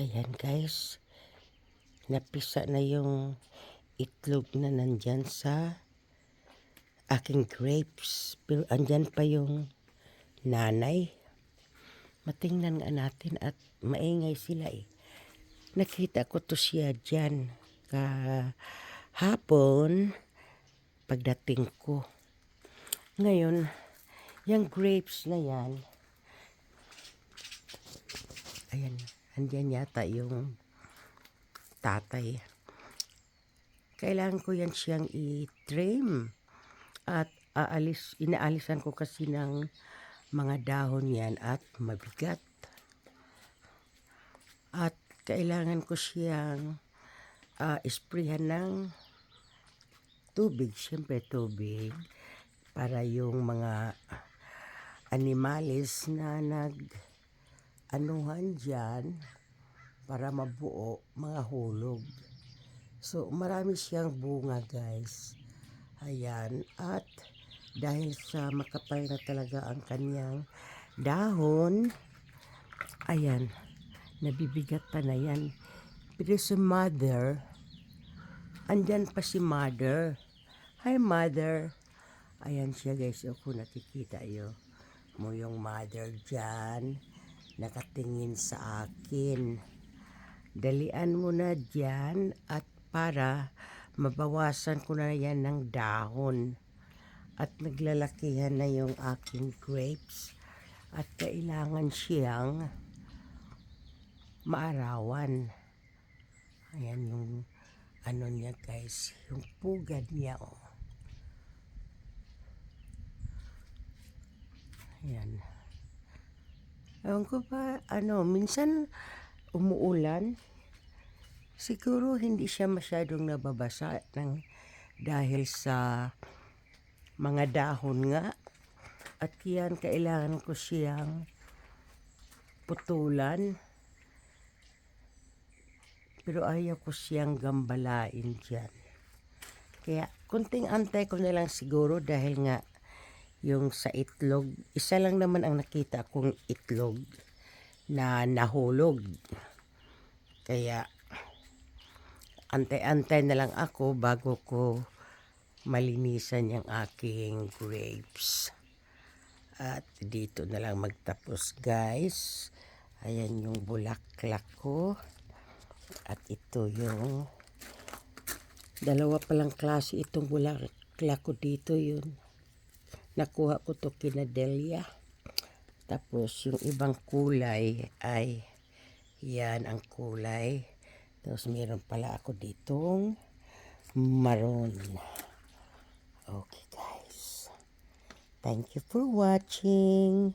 Ayan guys. Napisa na yung itlog na nandyan sa aking grapes. Pero andyan pa yung nanay. Matingnan nga natin at maingay sila eh. Nakita ko to siya dyan kahapon pagdating ko. Ngayon, yung grapes na yan, ayan, andyan yata yung tatay. Kailangan ko yan siyang i-trim. At aalis, inaalisan ko kasi ng mga dahon yan at mabigat. At kailangan ko siyang uh, isprihan ng tubig, siyempre tubig, para yung mga animalis na nag anuhan dyan para mabuo mga hulog. So, marami siyang bunga, guys. Ayan. At dahil sa makapal na talaga ang kanyang dahon, ayan, nabibigat pa na yan. Pero si mother, andyan pa si mother. Hi, mother. Ayan siya, guys. O, kung nakikita yo mo yung mother dyan, nakatingin sa akin. Dalian mo na dyan at para mabawasan ko na yan ng dahon. At naglalakihan na yung aking grapes. At kailangan siyang maarawan. Ayan yung ano niya guys, yung pugad niya oh. Ayan. Ewan ko ba, ano, minsan umuulan. Siguro hindi siya masyadong nababasa ng dahil sa mga dahon nga. At yan, kailangan ko siyang putulan. Pero ayaw ko siyang gambalain dyan. Kaya, kunting antay ko na lang siguro dahil nga yung sa itlog, isa lang naman ang nakita kong itlog na nahulog. Kaya, antay-antay na lang ako bago ko malinisan yung aking grapes. At dito na lang magtapos guys. Ayan yung bulaklak ko. At ito yung dalawa palang klase itong bulaklak ko dito yun. Nakuha ko to kina Delia. Tapos yung ibang kulay ay yan ang kulay. Tapos meron pala ako ditong maroon. Okay guys. Thank you for watching.